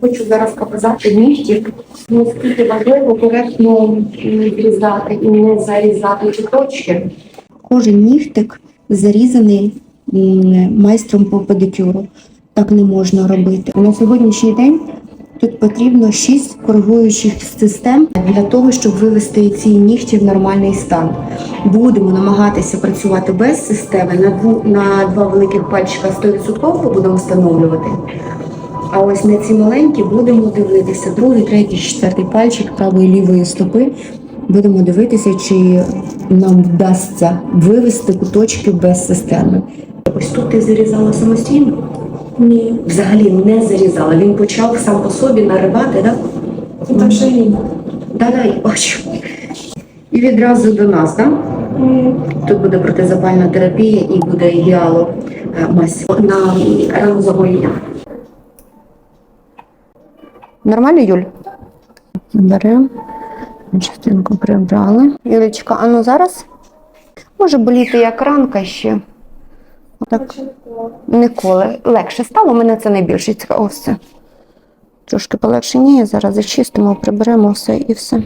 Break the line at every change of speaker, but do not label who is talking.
хочу зараз показати нігті, наскільки важливо коректно відрізати і не зарізати ці точки. Кожен нігтик зарізаний майстром по педикюру. Так не можна робити. На сьогоднішній день тут потрібно 6 коригуючих систем для того, щоб вивести ці нігті в нормальний стан. Будемо намагатися працювати без системи на два великих пальчика 100% будемо встановлювати. А ось на ці маленькі будемо дивитися. Другий, третій, четвертий пальчик правої лівої стопи. Будемо дивитися, чи нам вдасться вивести куточки без системи. Ось тут ти зарізала самостійно?
Ні.
Взагалі не зарізала. Він почав сам по собі наривати, так?
Ну, Так же ні.
Да, да, я бачу. І відразу до нас, так? Тут буде протизапальна терапія і буде гіало е, на рану загоєння. Нормально, Юль? Беремо. Частинку прибрали. Юлечка, а ну зараз може боліти як ранка ще. Так, ніколи. Легше стало, мене це найбільше цікаво. все. Трошки Трошки полегшення, зараз зачистимо, приберемо все і все.